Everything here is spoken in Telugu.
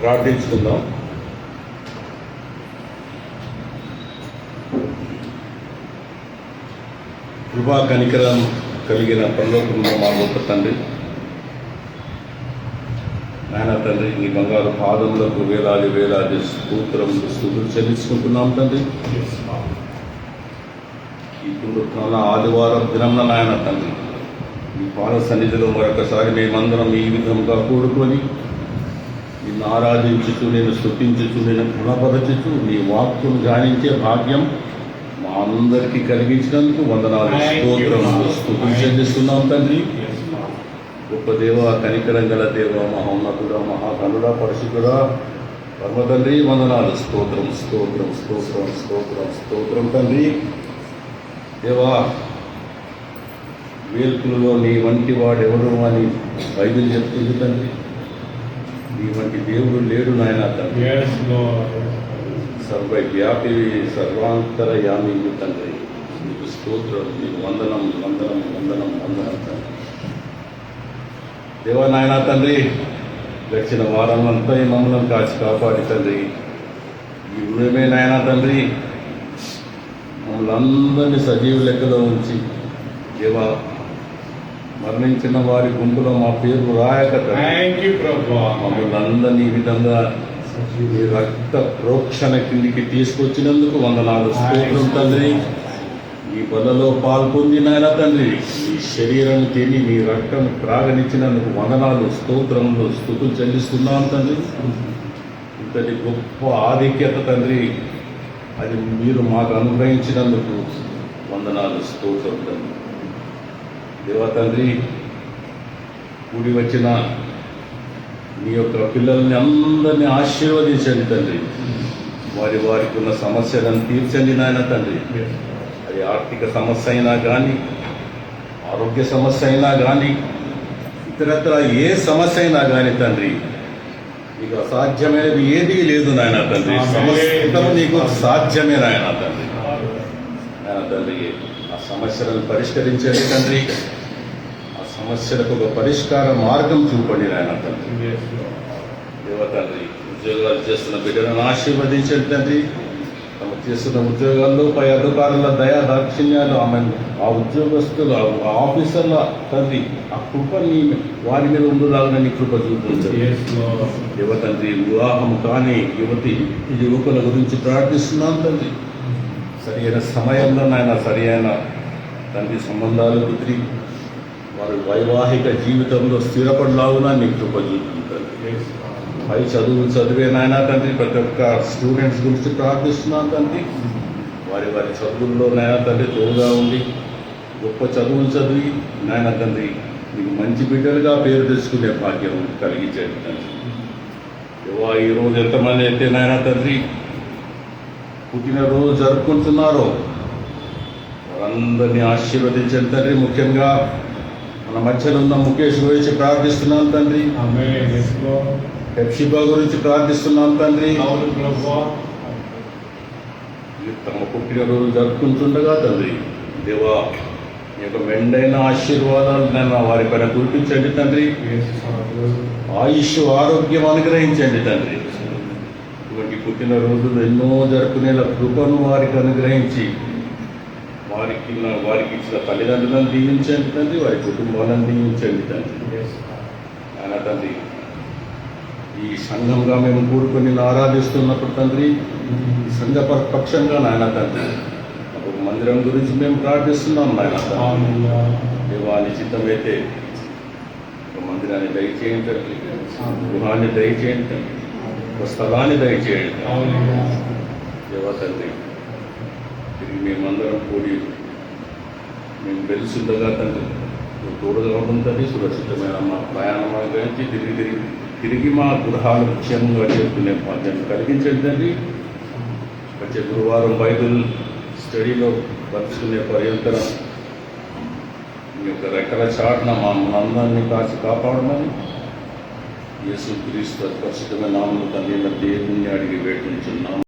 ప్రార్థించుకుందాం. కృపా కనికరం కలిగిన పరలోకంలో మా గొప్ప తండ్రి. నాయన తండ్రి నీ బంగారు పాదములకు వేలాది వేలాది స్తోత్రములు స్థుతులు చెల్లించుకుంటున్నాం తండ్రి. ఈ పునరుత్న ఆదివారం దినంన నాయన తండ్రి మీ పాద సన్నిధిలో మరొకసారి మేమందరం ఈ విధంగా కూడుకొని నిన్ను ఆరాధించుచు నేను స్థుతించుచు నేను గుణపరచుచు నీ వాక్కును ధ్యానించే భాగ్యం మా అందరికీ కలిగించినందుకు వందనాలు స్తోత్రములు స్థుతులు చెల్లిస్తున్నాం తండ్రి. గొప్ప దేవ కనికరం గల దేవ మహోన్నతుడ మహాకనుడ పరిశుద్ధుడ పరమ తండ్రి వందనాలు. స్తోత్రం స్తోత్రం స్తోత్రం స్తోత్రం స్తోత్రం తండ్రి. దేవా వేల్పులలో నీ వంటి వాడెవడు అని బైబిల్ చెప్తుంది తండ్రి. నీ వంటి దేవుడు లేడు నాయన తండ్రి. Lord. సర్వవ్యాపి సర్వాంతర యామి తండ్రి. నీకు స్తోత్రం నీకు వందనం వందనం వందనం వందనం తండ్రి. దేవా నాయన తండ్రి గడిచిన వారం అంతా ఈ మమ్మల్ని కాచి కాపాడి తండ్రి. ఈ ఉదయమే నాయన తండ్రి మమ్మల్ని అందరినీ సజీవ లెక్కలో ఉంచి దేవా మరణించిన వారి గుంపులో మా పేరు రాయక. మమ్మల్ని అందరినీ ఈ విధంగా రక్త ప్రోక్షణ కిందికి తీసుకొచ్చినందుకు వందనాలు. స్తోత్రం తండ్రి. ఈ బలలో పాల్పొంది నాయన తండ్రి? ఈ శరీరం తిని మీ రక్తం త్రాగనిచ్చినందుకు వందనాలు స్తోత్రంలో స్థుతులు చెల్లిస్తున్నాం తండ్రి. ఇంతటి గొప్ప ఆధిక్యత తండ్రి అది మీరు మాకు అనుగ్రహించినందుకు వందనాలు స్తోత్రం తండ్రి. దేవా తండ్రి కూడి వచ్చిన మీ యొక్క పిల్లల్ని అందరినీ ఆశీర్వదించండి తండ్రి. వారి వారికి ఉన్న సమస్యలను తీర్చండి నాయన తండ్రి. అది ఆర్థిక సమస్య అయినా కానీ ఆరోగ్య సమస్య అయినా కానీ ఇతరత్ర ఏ సమస్య అయినా కానీ తండ్రి నీకు అసాధ్యమైనది ఏదీ లేదు నాయన తండ్రి. సమస్తం నీకు సాధ్యమే నాయన తండ్రి నాయన తండ్రి ఆ సమస్యలను పరిష్కరించండి తండ్రి ఆ సమస్యలకు ఒక పరిష్కార మార్గం చూపండి నాయన తండ్రి Yes, Lord. దేవ తండ్రి ఉద్యోగాలు చేస్తున్న బిడ్డలను ఆశీర్వదించండి తండ్రి చేస్తున్న ఉద్యోగాల్లో పై అధికారుల దయా దాక్షిణ్యాలు ఆమె ఆ ఉద్యోగస్తులు ఆ ఆఫీసర్ల తండ్రి ఆ కృప నీ వారి మీద ఉండులాగా నీ కృప చూపించండి Yes, Lord. యువ తండ్రి వివాహం కాని యువతి యువకుల గురించి ప్రార్థిస్తున్నాను తండ్రి సరి అయిన సమయంలో నాయన సరి అయిన తండ్రి సంబంధాలు కుదిరి వారి వైవాహిక జీవితంలో స్థిరపడలాగునా నీ కృప Lord. పై చదువులు చదివే నాయన తండ్రి ప్రతి ఒక్క స్టూడెంట్స్ గురించి ప్రార్థిస్తున్నాను తండ్రి. వారి వారి చదువుల్లో నాయన తండ్రి తోడుగా ఉండి గొప్ప చదువులు చదివి నాయన తండ్రి మీకు మంచి బిడ్డలుగా పేరు తెచ్చుకునే భాగ్యం కలిగించండి తండ్రి. ఈరోజు ఎంతమంది అయితే నాయన తండ్రి పుట్టినరోజు జరుపుకుంటున్నారో వారందరినీ ఆశీర్వదించండి తండ్రి. ముఖ్యంగా మన మధ్యలో ఉన్న ముఖేష్ గురించి ప్రార్థిస్తున్నాను తండ్రి. Amen. హెప్షిబా గురించి ప్రార్థిస్తున్నాను తండ్రి. అవును ప్రభా. తమ పుట్టినరోజు జరుపుకుంటుండగా తండ్రి. దేవా యొక్క మెండైన ఆశీర్వాదాలు నన్ను వారి పైన కురిపించండి తండ్రి. ఆయుష్ ఆరోగ్యం అనుగ్రహించండి తండ్రి. ఇటువంటి పుట్టినరోజులు ఎన్నో జరుపుకునేలా కృపను వారికి అనుగ్రహించి వారికి వారికి ఇచ్చిన తల్లిదండ్రులను దీవించండి తండ్రి వారి కుటుంబాలను దీవించండి తండ్రి. ఆయన తండ్రి ఈ సంఘంగా మేము కూడుకొని ఆరాధిస్తున్నప్పుడు తండ్రి సంఘ పక్షంగా నాయన తండ్రి. ఒక మందిరం గురించి మేము ప్రార్థిస్తున్నాం నాయన. దేవాని చిత్తమైతే ఒక మందిరాన్ని దయచేయండి తండ్రి. గృహాన్ని దయచేయండి తండ్రి. ఒక స్థలాన్ని దయచేయండి. దేవా తండ్రి తిరిగి మేమందరం కూడి మేము వెలుసుండగా తండ్రి. తోడుగా ఉంటుంది సురక్షితమైన మా ప్రయాణం గురించి తిరిగి తిరిగి. తిరిగి మా గృహాలు క్షేమంగా చేరుకునే భాగ్యాన్ని కలిగించండి తండ్రి. వచ్చే గురువారం బైబిల్ స్టడీలో పరుచుకునే పర్యంతరం మీ యొక్క రెక్కల చాటున మా మనందరినీ కాచి కాపాడమని యేసు క్రీస్తు పరిశుద్ధమైన నామలు తల్లి దేవుణ్ణి అడిగి వేటించున్నాము